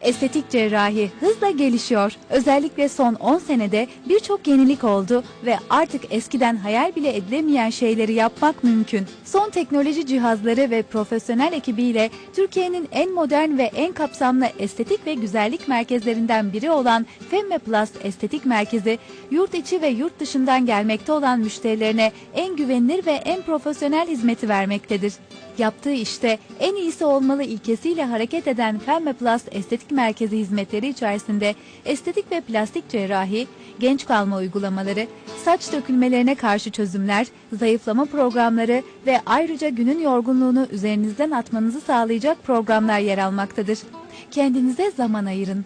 Estetik cerrahi hızla gelişiyor. Özellikle son 10 senede birçok yenilik oldu ve artık eskiden hayal bile edilemeyen şeyleri yapmak mümkün. Son teknoloji cihazları ve profesyonel ekibiyle Türkiye'nin en modern ve en kapsamlı estetik ve güzellik merkezlerinden biri olan Femme Plus Estetik Merkezi, yurt içi ve yurt dışından gelmekte olan müşterilerine en güvenilir ve en profesyonel hizmeti vermektedir. Yaptığı işte en iyisi olmalı ilkesiyle hareket eden Femme Plus Estetik Merkezi hizmetleri içerisinde estetik ve plastik cerrahi, genç kalma uygulamaları, saç dökülmelerine karşı çözümler, zayıflama programları ve ayrıca günün yorgunluğunu üzerinizden atmanızı sağlayacak programlar yer almaktadır. Kendinize zaman ayırın.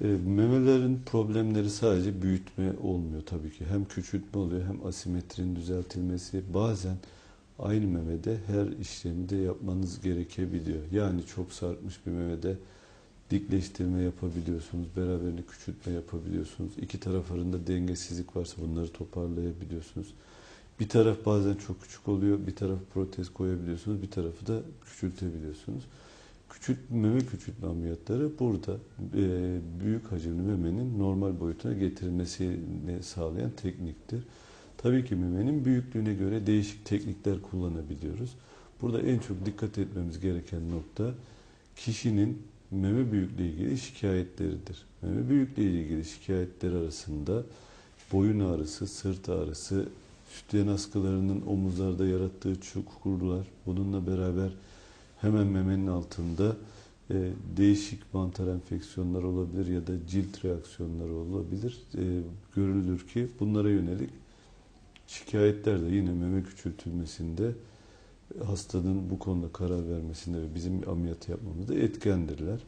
E, memelerin problemleri sadece büyütme olmuyor tabii ki. Hem küçültme oluyor hem asimetrinin düzeltilmesi. Bazen aynı memede her işlemi de yapmanız gerekebiliyor. Yani çok sarkmış bir memede dikleştirme yapabiliyorsunuz, beraberinde küçültme yapabiliyorsunuz. İki taraf arasında dengesizlik varsa bunları toparlayabiliyorsunuz. Bir taraf bazen çok küçük oluyor, bir taraf protez koyabiliyorsunuz, bir tarafı da küçültebiliyorsunuz. Küçült, meme küçültme ameliyatları burada e, büyük hacimli memenin normal boyutuna getirilmesini sağlayan tekniktir. Tabii ki memenin büyüklüğüne göre değişik teknikler kullanabiliyoruz. Burada en çok dikkat etmemiz gereken nokta kişinin meme büyüklüğü ilgili şikayetleridir. Meme büyüklüğü ilgili şikayetler arasında boyun ağrısı, sırt ağrısı, sütyen askılarının omuzlarda yarattığı çukurlar, bununla beraber hemen memenin altında e, değişik mantar enfeksiyonlar olabilir ya da cilt reaksiyonları olabilir. E, görülür ki bunlara yönelik şikayetler de yine meme küçültülmesinde hastanın bu konuda karar vermesinde ve bizim ameliyat yapmamızda etkendirler.